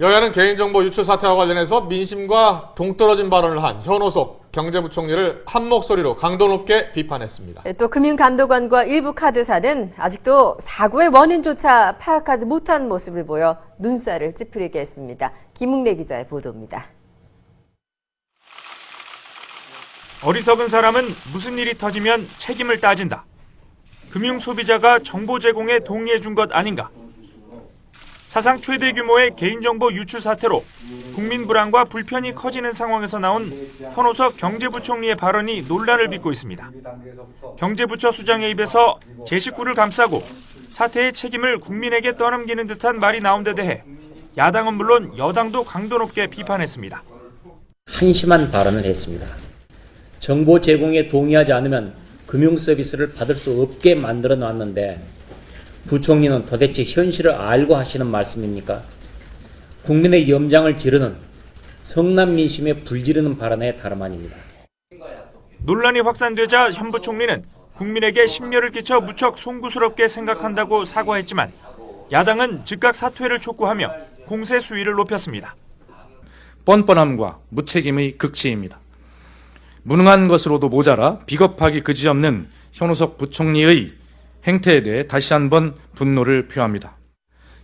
여야는 개인정보 유출 사태와 관련해서 민심과 동떨어진 발언을 한 현호석 경제부총리를 한 목소리로 강도 높게 비판했습니다. 네, 또 금융감독원과 일부 카드사는 아직도 사고의 원인조차 파악하지 못한 모습을 보여 눈살을 찌푸리게 했습니다. 김웅래 기자의 보도입니다. 어리석은 사람은 무슨 일이 터지면 책임을 따진다. 금융 소비자가 정보 제공에 동의해 준 것 아닌가? 사상 최대 규모의 개인정보 유출 사태로 국민 불안과 불편이 커지는 상황에서 나온 현호석 경제부총리의 발언이 논란을 빚고 있습니다. 경제부처 수장의 입에서 제 식구를 감싸고 사태의 책임을 국민에게 떠넘기는 듯한 말이 나온 데 대해 야당은 물론 여당도 강도 높게 비판했습니다. 한심한 발언을 했습니다. 정보 제공에 동의하지 않으면 금융 서비스를 받을 수 없게 만들어 놨는데 부총리는 도대체 현실을 알고 하시는 말씀입니까? 국민의 염장을 지르는 성남 민심에 불지르는 발언에 다름 아닙니다. 논란이 확산되자 현 부총리는 국민에게 심려를 끼쳐 무척 송구스럽게 생각한다고 사과했지만 야당은 즉각 사퇴를 촉구하며 공세 수위를 높였습니다. 뻔뻔함과 무책임의 극치입니다. 무능한 것으로도 모자라 비겁하기 그지없는 현우석 부총리의 행태에 대해 다시 한번 분노를 표합니다.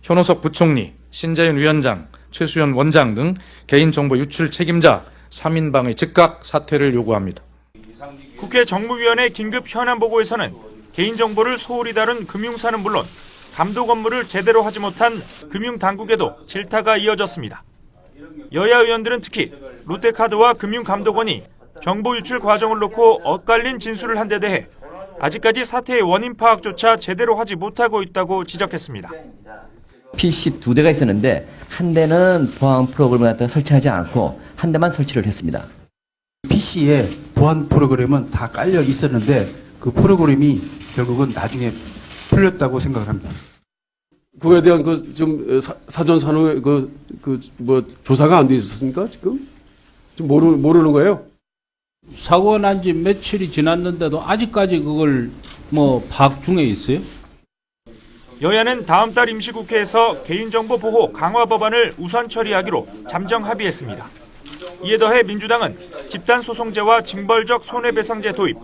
현우석 부총리, 신재윤 위원장, 최수연 원장 등 개인정보 유출 책임자 3인방의 즉각 사퇴를 요구합니다. 국회 정무위원회 긴급 현안 보고에서는 개인정보를 소홀히 다룬 금융사는 물론 감독 업무를 제대로 하지 못한 금융당국에도 질타가 이어졌습니다. 여야 의원들은 특히 롯데카드와 금융감독원이 정보 유출 과정을 놓고 엇갈린 진술을 한 데 대해 아직까지 사태의 원인 파악조차 제대로 하지 못하고 있다고 지적했습니다. PC 두 대가 있었는데 한 대는 보안 프로그램을 갖다가 설치하지 않고 한 대만 설치를 했습니다. PC에 보안 프로그램은 다 깔려 있었는데 그 프로그램이 결국은 나중에 풀렸다고 생각을 합니다. 그거에 대한 그좀 사전 산후 그그 뭐 조사가 안 돼 있었습니까 지금? 지금 모르 모르는 거예요? 사고가 난 지 며칠이 지났는데도 아직까지 그걸 뭐 파악 중에 있어요? 여야는 다음 달 임시국회에서 개인정보 보호 강화 법안을 우선 처리하기로 잠정 합의했습니다. 이에 더해 민주당은 집단소송제와 징벌적 손해배상제 도입,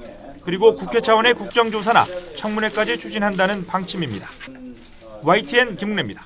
그리고 국회 차원의 국정조사나 청문회까지 추진한다는 방침입니다. YTN 김웅래입니다.